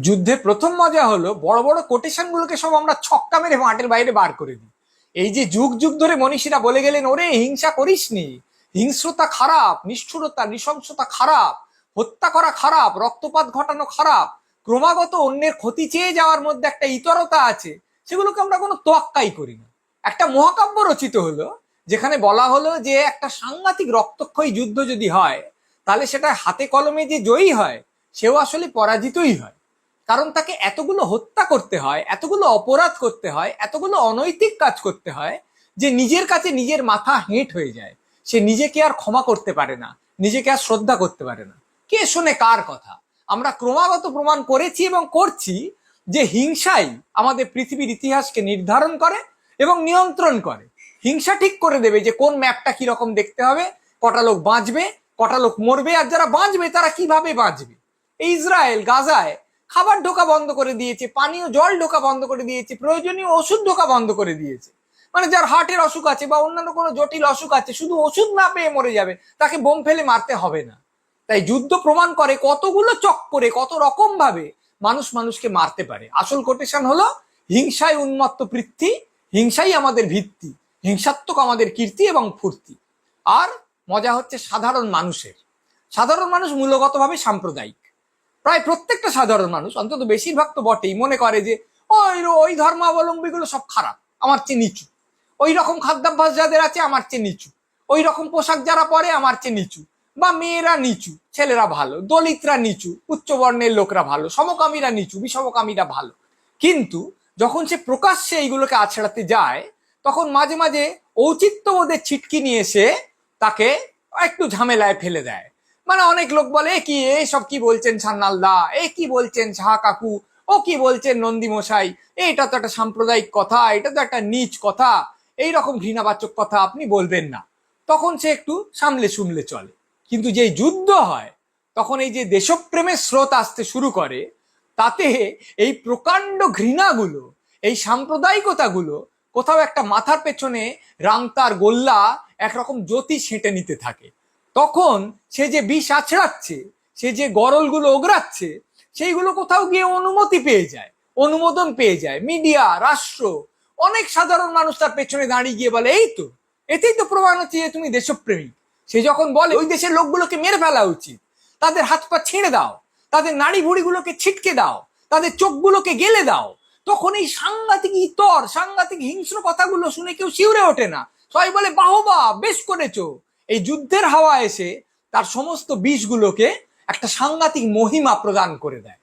যুদ্ধে প্রথম মজা হলো বড় বড় কোটেশন গুলোকে সব আমরা ছক্কা মেরে মাঠের বাইরে বার করে দিই। এই যে যুগ যুগ ধরে মনীষীরা বলে গেলেন, ওরে, হিংসা করিসনি হিংস্রতা খারাপ, নিষ্ঠুরতা, নৃশংসতা খারাপ, হত্যা করা খারাপ, রক্তপাত ঘটানো খারাপ, ক্রমাগত অন্যের ক্ষতি চেয়ে যাওয়ার মধ্যে একটা ইতরতা আছে। সেগুলোকে আমরা কোনো তোয়াক্কাই করি না। একটা মহাকাব্য রচিত হলো, যেখানে বলা হলো যে একটা সাংঘাতিক রক্তক্ষয়ী যুদ্ধ যদি হয়, তাহলে সেটা হাতে কলমে যে জয়ী হয়, সেও আসলে পরাজিতই হয়। কারণ তাকে এতগুলো হত্যা করতে হয়, এতগুলো অপরাধ করতে হয়, এতগুলো অনৈতিক কাজ করতে হয় যে নিজের কাছে নিজের মাথা হেঁট হয়ে যায়। সে নিজেকে আর ক্ষমা করতে পারে না, নিজেকে আর শ্রদ্ধা করতে পারে না। কে শোনে কার কথা? আমরা ক্রমাগত প্রমাণ করেছি এবং করছি যে হিংসাই আমাদের পৃথিবীর ইতিহাসকে নির্ধারণ করে এবং নিয়ন্ত্রণ করে। হিংসা ঠিক করে দেবে যে কোন ম্যাপটা কীরকম দেখতে হবে, কটা লোক বাঁচবে, কটা লোক মরবে, আর যারা বাঁচবে তারা কীভাবে বাঁচবে। ইসরায়েল, গাজায় খাবার ঢোকা বন্ধ করে দিয়েছে, পানীয় জল ঢোকা বন্ধ করে দিয়েছে, প্রয়োজনীয় ওষুধ ঢোকা বন্ধ করে দিয়েছে। মানে যার হার্টের অসুখ আছে বা অন্যান্য কোনো জটিল অসুখ আছে, শুধু ওষুধ না পেয়ে মরে যাবে, তাকে বোম ফেলে মারতে হবে না। তাই যুদ্ধ প্রমাণ করে কতগুলো চক্করে, কত রকম ভাবে মানুষ মানুষকে মারতে পারে। আসল কোটেশন হলো হিংসায় উন্মত্ত পৃথ্বী, হিংসাই আমাদের ভিত্তি, হিংসাত্মক আমাদের কীর্তি এবং ফুর্তি। আর মজা হচ্ছে সাধারণ মানুষের। সাধারণ মানুষ মূলগতভাবে সাম্প্রদায়িক। প্রায় প্রত্যেকটা সাধারণ মানুষ, অন্তত বেশিরভাগ তো বটেই, মনে করে যে, ওই ওই ধর্মাবলম্বীগুলো সব খারাপ, আমার চেয়ে নিচু। ওই রকম খাদ্যাভ্যাস যাদের আছে, আমার চেয়ে নিচু। ওই রকম পোশাক যারা পরে, আমার চেয়ে নিচু। বা মেয়েরা নিচু, ছেলেরা ভালো, দলিতরা নিচু, উচ্চ বর্ণের লোকরা ভালো, সমকামীরা নিচু, বিষমকামীরা ভালো। কিন্তু যখন সে প্রকাশ্যে এইগুলোকে আছড়াতে যায়, তখন মাঝে মাঝে ঔচিত্যবোধের ছিটকি নিয়ে এসে তাকে একটু ঝামেলায় ফেলে দেয়। মানে অনেক লোক বলে, "এ কি এসব কি বলছেন সান্নালদা এ কি বলছেন সাহা কাকু? ও কি বলছেন নন্দী মশাই? এটা তো একটা সাম্প্রদায়িক কথা, এটা তো একটা নিচ কথা। এই রকম ঘৃণাবাচক কথা আপনি বলবেন না। তখন সে একটু সামলে শুনলে চলে। কিন্তু যেই যুদ্ধ হয়, তখন এই যে দেশপ্রেমের স্রোত আসতে শুরু করে, তাতে এই প্রকাণ্ড ঘৃণাগুলো, এই সাম্প্রদায়িকতাগুলো কোথাও একটা মাথার পেছনে রাংতার গোল্লা একরকম জ্যোতি সেঁটে নিতে থাকে। তখন সে যে বিষ আছড়াচ্ছে, সে যে গরলগুলো ওগড়াচ্ছে, সেইগুলো কোথাও গিয়ে অনুমতি পেয়ে যায়, অনুমোদন পেয়ে যায়। মিডিয়া, রাষ্ট্র, অনেক সাধারণ মানুষ তার পেছনে দাঁড়িয়ে গিয়ে বলে, এই তো, এতেই তো প্রমাণ হচ্ছে যে তুমি দেশপ্রেমিক। সে যখন বলে, ওই দেশের লোকগুলোকে মেরে ফেলা উচিত। তাদের হাত পা ছিঁড়ে দাও, তাদের নাড়ি ভুড়িগুলোকে ছিটকে দাও, তাদের চোখগুলোকে গেলে দাও। তখন এই সাংঘাতিক ইতর, সাংঘাতিক হিংস্র কথাগুলো শুনে কেউ শিউরে ওঠে না। সবাই বলে, বাহবা, বেশ করেছ। এই যুদ্ধের হাওয়া এসে তার সমস্ত বিষগুলোকে একটা সাংঘাতিক মহিমা প্রদান করে দেয়।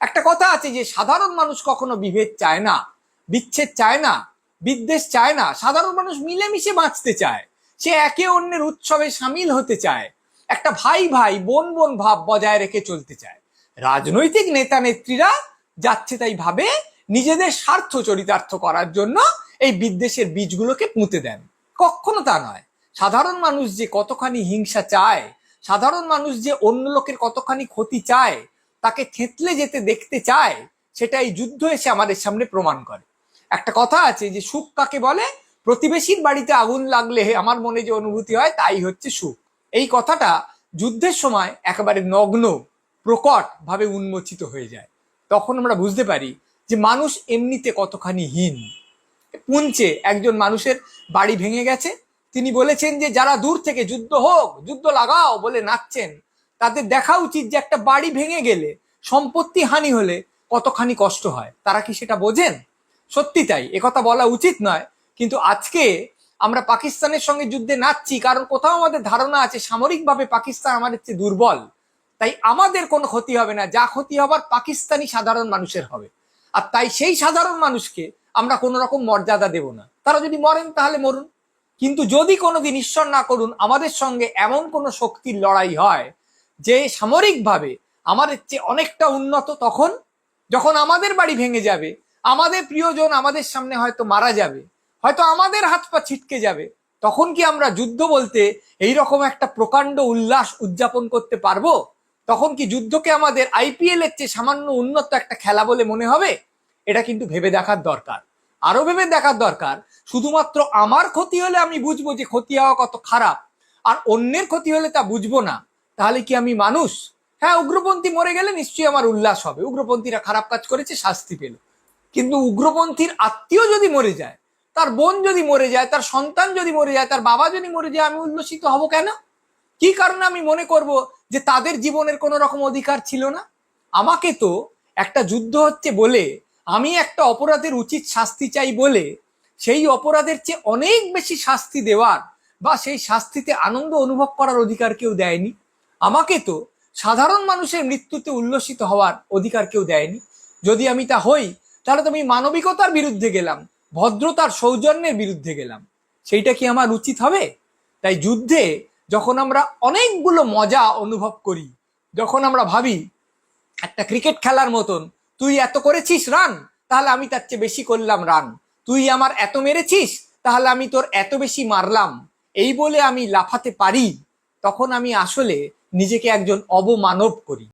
একটা কথা আছে যে সাধারণ মানুষ কখনো বিভেদ চায় না, বিচ্ছেদ চায় না, বিদ্বেষ চায় না। সাধারণ মানুষ মিলেমিশে বাঁচতে চায়। সে একে অন্যের উৎসবে সামিল হতে চায়। একটা ভাই ভাই, বোন বোন ভাব বজায় রেখে চলতে চায়। রাজনৈতিক নেতা নেত্রীরা যাচ্ছে তাই ভাবে নিজেদের স্বার্থ চরিতার্থ করার জন্য এই বিদ্বেষের বীজগুলোকে পুঁতে দেন। কখনো তা নয়। সাধারণ মানুষ যে কতখানি হিংসা চায়, সাধারণ মানুষ যে অন্য লোকের কতখানি ক্ষতি চায়, তাকে থেতলে যেতে দেখতে চায় সেটা এই যুদ্ধ এসে আমাদের সামনে প্রমাণ করে। একটা কথা আছে যে সুখ কাকে বলে? প্রতিবেশীর বাড়িতে আগুন লাগলে আমার মনে যে অনুভূতি হয় তাই হচ্ছে সুখ। এই কথাটা যুদ্ধের সময় একেবারে নগ্ন, প্রকট ভাবে উন্মোচিত হয়ে যায়। তখন আমরা বুঝতে পারি যে মানুষ এমনিতে কতখানি হীন। পুঞ্চে একজন মানুষের বাড়ি ভেঙে গেছে তিনি বলেছেন যে, যারা দূর থেকে যুদ্ধ হোক, যুদ্ধ লাগাও বলে নাচছেন, তাদের দেখা উচিত যে, একটা বাড়ি ভেঙে গেলে, সম্পত্তি হানি হলে কতখানি কষ্ট হয়। তারা কি সেটা বোঝেন? সত্যি তাই একথা বলা উচিত নয়। কিন্তু আজকে আমরা পাকিস্তানের সঙ্গে যুদ্ধে নাচছি, কারণ কোথাও আমাদের ধারণা আছে, সামরিকভাবে পাকিস্তান আমাদের চেয়ে দুর্বল। তাই আমাদের কোনো ক্ষতি হবে না, যা ক্ষতি হবার পাকিস্তানি সাধারণ মানুষের হবে। আর তাই সেই সাধারণ মানুষকে আমরা কোনো রকম মর্যাদা দেব না। তারা যদি মরেন তাহলে মরুন। কিন্তু যদি কোনোদিন ঈশ্বর না করুন, আমাদের সঙ্গে এমন কোনো শক্তির লড়াই হয় যে সামরিকভাবে আমাদের চেয়ে অনেকটা উন্নত তখন, যখন আমাদের বাড়ি ভেঙে যাবে, আমাদের প্রিয়জন আমাদের সামনে হয়তো মারা যাবে, হয়তো আমাদের হাত পা ছিটকে যাবে, তখন কি আমরা যুদ্ধ বলতে এই রকম একটা প্রকাণ্ড উল্লাস উদযাপন করতে পারব? তখন কি যুদ্ধকে আমাদের আইপিএল এর চেয়ে সামান্য উন্নত একটা খেলা বলে মনে হবে? এটা কিন্তু ভেবে দেখার দরকার। আরও ভেবে দেখার দরকার, শুধুমাত্র আমার ক্ষতি হলে আমি বুঝব যে ক্ষতি হওয়া কত খারাপ, আর অন্যের ক্ষতি হলে তা বুঝব না। তাহলে কি আমি মানুষ? হ্যাঁ উগ্রপন্থী মরে গেলে নিশ্চয়ই আমার উল্লাস হবে। উগ্রপন্থীরা খারাপ কাজ করেছে, শাস্তি পেল। কিন্তু উগ্রপন্থীর আত্মীয় যদি মরে যায়, তার বোন যদি মরে যায়, তার সন্তান যদি মরে যায়, তার বাবা যদি মরে যায়, আমি উল্লসিত হব কেন? কি কারণে আমি মনে করব যে তাদের জীবনের কোনো রকম অধিকার ছিল না? আমাকে তো একটা যুদ্ধ হচ্ছে বলে আমি একটা অপরাধের উচিত শাস্তি চাই বলে সেই অপরাধের চেয়ে অনেক বেশি শাস্তি দেওয়ার বা সেই শাস্তিতে আনন্দ অনুভব করার অধিকার কেউ দেয়নি। আমাকে তো সাধারণ মানুষের মৃত্যুতে উল্লসিত হওয়ার অধিকার কেউ দেয়নি। যদি আমি তা হই, তাহলে তো আমি মানবিকতার বিরুদ্ধে গেলাম, ভদ্রতার সৌজন্যের বিরুদ্ধে গেলাম। সেইটা কি আমার উচিত হবে? তাই যুদ্ধে যখন আমরা অনেকগুলো মজা অনুভব করি, যখন আমরা ভাবি, একটা ক্রিকেট খেলার মতন তুই এত করেছিস রান? তাহলে আমি তার চেয়ে বেশি করলাম রান। তুই আমার এত মেরেছিস, তাহলে আমি তোর এত বেশি মারলাম। এই বলে আমি লাফাতে পারি। তখন আমি আসলে নিজেকে একজন অবমানব করি।